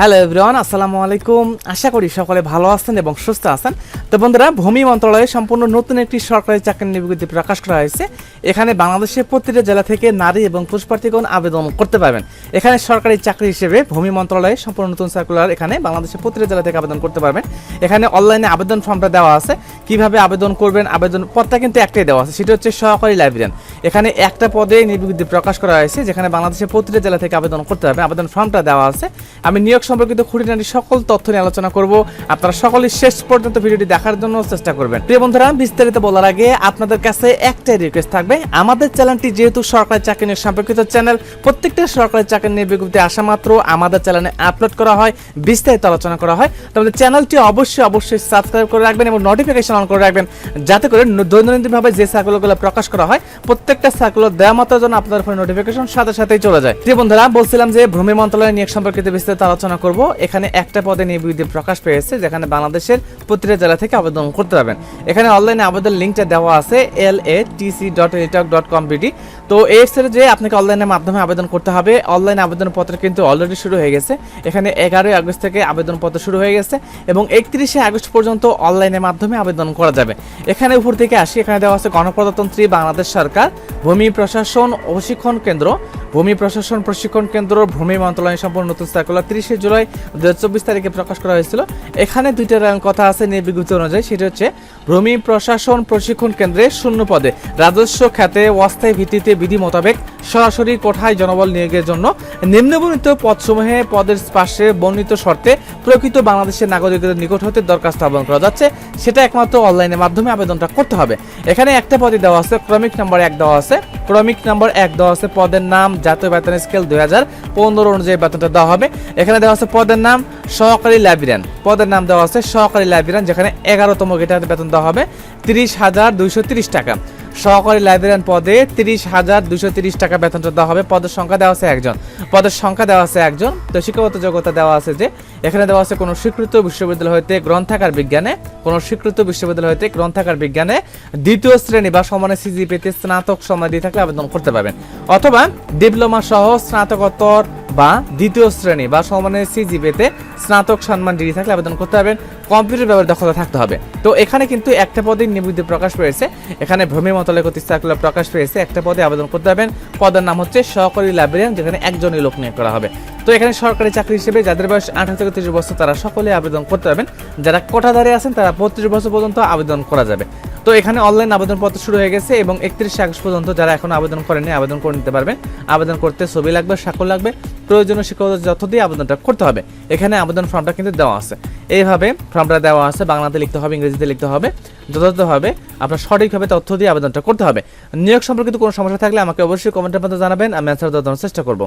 Hello everyone আসসালামু আলাইকুম। আশা করি সকলে ভালো আছেন এবং সুস্থ আছেন। তো বন্ধুরা, ভূমি মন্ত্রণালয়ে সম্পূর্ণ নতুন একটি সরকারি চাকরির বিজ্ঞপ্তি প্রকাশ করা হয়েছে। এখানে বাংলাদেশের প্রতিটা জেলা থেকে নারী এবং পুরুষ প্রার্থীগণ আবেদন করতে পারবেন। এখানে সরকারি চাকরি হিসেবে ভূমি মন্ত্রণালয়ে সম্পূর্ণ নতুন সার্কুলার এখানে বাংলাদেশের প্রতিটা জেলা থেকে আবেদন করতে পারবেন। এখানে অনলাইনে আবেদন ফর্মটা দেওয়া আছে। কীভাবে আবেদন করবেন, আবেদন পদটা কিন্তু একটাই দেওয়া আছে, সেটা হচ্ছে সহকারী লাইব্রেরিয়ান এখানে একটা পদে নির্বিজ্ঞপ্তি প্রকাশ করা হয়েছে, যেখানে বাংলাদেশের প্রতিটা জেলা থেকে আবেদন করতে হবে। আবেদন ফর্মটা দেওয়া আছে। আমি নিয়োগ সম্পর্কিত খুঁটিনাটি সকল তথ্য নিয়ে আলোচনা করব। আপনারা সকলেই শেষ পর্যন্ত ভিডিওটি দেখার জন্য চেষ্টা করবেন। প্রিয় বন্ধুরা, বিস্তারিত বলার আগে আপনাদের কাছে একটাই রিকোয়েস্ট থাকবে। আমাদের চ্যানেলটি যেহেতু সরকারি চাকরি নিয়ে সম্পর্কিত চ্যানেল, প্রত্যেকটা সরকারি চাকরি নিয়ে বিজ্ঞপ্তি আসা মাত্র আমাদের চ্যানেলে আপলোড করা হয়, বিস্তারিত আলোচনা করা হয়। তবে চ্যানেলটি অবশ্যই অবশ্যই সাবস্ক্রাইব করে রাখবেন এবং নোটিফিকেশন অন করে রাখবেন। যাতে করে দৈনন্দিনভাবে যে সার্কুলারগুলো প্রকাশ করা হয়, প্রত্যেকটা সার্কুলার দেওয়া মাত্র জন্য আপনাদের ফোনে নোটিফিকেশন সাথে সাথেই চলে যায়। প্রিয় বন্ধুরা, বলছিলাম যে ভূমি মন্ত্রণালয় নিয়োগ সম্পর্কিত বিস্তারিত আলোচনা করব। এখানে একটা পদে নিয়ে প্রকাশ পেয়েছে, যেখানে বাংলাদেশের প্রতিটা জেলা থেকে আবেদন করতে পারবেন। এখানে অনলাইনে আবেদন লিঙ্কটা দেওয়া আছে L A TC dot Teletalk dot com BD তো এই ওয়েবসাইটে যে আপনাকে অনলাইনের মাধ্যমে আবেদন করতে হবে অনলাইন আবেদনপত্র কিন্তু অলরেডি শুরু হয়ে গেছে। এখানে এগারোই আগস্ট থেকে আবেদনপত্র শুরু হয়ে গেছে এবং একত্রিশে আগস্ট পর্যন্ত অনলাইনের মাধ্যমে আবেদন করা যাবে। এখানে উপর থেকে আসি, এখানে দেওয়া আছে গণপ্রজাতন্ত্রী বাংলাদেশ সরকার, ভূমি প্রশাসন প্রশিক্ষণ কেন্দ্র। ভূমি প্রশাসন, প্রশিক্ষণ কেন্দ্র, ভূমি মন্ত্রণালয় সম্পূর্ণ নতুন সার্কুলার তিরিশে জুলাই দু হাজার চব্বিশ তারিখে প্রকাশ করা হয়েছিল। এখানে দুইটা কথা আছে নির্বিজ্ঞপ্তি অনুযায়ী। সেটি হচ্ছে ভূমি প্রশাসন প্রশিক্ষণ কেন্দ্রে শূন্য পদে। রাজস্ব খাতে অস্থায়ী ভিত্তিতে বিধি মোতাবেক সরাসরি কোঠায় জনবল নিয়োগের জন্য নিম্নবর্ণিত পদসমূহে পদের পাশে বর্ণিত শর্তে প্রকৃত বাংলাদেশের নাগরিকদের নিকট হতে দরখাস্ত আবেদন করা যাচ্ছে। সেটা একমাত্র অনলাইনের মাধ্যমে আবেদনটা করতে হবে। এখানে একটা পদে দেওয়া আছে, ক্রমিক নাম্বার এক দেওয়া আছে। ক্রমিক নাম্বার এক দেওয়া আছে পদের নাম, জাতীয় বেতন স্কেল দুই হাজার পনেরো অনুযায়ী বেতনটা দেওয়া হবে। এখানে দেওয়া আছে পদের নাম, সহকারী লাইব্রেরিয়ান। পদের নাম দেওয়া আছে সহকারী লাইব্রেরিয়ান, যেখানে এগারোতম গেটাতে বেতন দেওয়া হবে তিরিশ হাজার দুইশো তিরিশ টাকা। সহকারী লাইব্রেরিয়ান পদে তিরিশ হাজার দুশো তিরিশ টাকা বেতনটা দেওয়া হবে। পদের সংখ্যা দেওয়া আছে একজন। পদের সংখ্যা দেওয়া আছে একজন। তো শিক্ষাগত যোগ্যতা দেওয়া আছে যে, এখানে দেওয়া আছে কোনো স্বীকৃত বিশ্ববিদ্যালয় হইতে গ্রন্থাগার বিজ্ঞানে, কোনো স্বীকৃত বিশ্ববিদ্যালয় হইতে গ্রন্থাগার বিজ্ঞানে দ্বিতীয় শ্রেণি বা সমানে সিজিপিতে স্নাতক দিয়ে থাকলে আবেদন করতে পারবেন। অথবা ডিপ্লোমা সহ স্নাতকোত্তর বা দ্বিতীয় শ্রেণি বা সমানের সিজি পেতে স্নাতক সম্মান ডিগ্রি থাকলে আবেদন করতে পারবেন। কম্পিউটার ব্যবহার দক্ষতা থাকতে হবে। তো এখানে কিন্তু একটা পদে নিবৃত্তি প্রকাশ পেয়েছে। এখানে ভূমি মন্ত্রণালয় কর্তৃক প্রকাশ পেয়েছে। একটা পদে আবেদন করতে পারবেন। পদের নাম হচ্ছে সহকারী লাইব্রেরিয়ান যেখানে একজনই লোক নিয়োগ করা হবে। তো এখানে সরকারি চাকরি হিসেবে যাদের বয়স আঠারো থেকে তিরিশ বছর, তারা সকলে আবেদন করতে পারবেন। যারা কোটাধারে আছেন, তারা বত্রিশ বছর পর্যন্ত আবেদন করা যাবে। তো এখানে অনলাইন আবেদনপত্র শুরু হয়ে গেছে এবং একত্রিশে আগস্ট পর্যন্ত যারা এখন আবেদন করেনি আবেদন করে নিতে পারবেন। আবেদন করতে ছবি লাগবে, স্বাক্ষর লাগবে, প্রয়োজনীয় শিক্ষকতা যথ দিয়ে আবেদনটা করতে হবে। এখানে আবেদন ফর্মটা কিন্তু দেওয়া আছে। এইভাবে ফর্মটা দেওয়া আছে, বাংলাতে লিখতে হবে, ইংরেজিতে লিখতে হবে, যথাযথভাবে আপনার সঠিকভাবে তথ্য দিয়ে আবেদনটা করতে হবে। নিয়োগ সম্পর্কিত কোনো সমস্যা থাকলে আমাকে অবশ্যই কমেন্টের মধ্যে জানাবেন, আমি অ্যান্সার দেওয়ার চেষ্টা করব।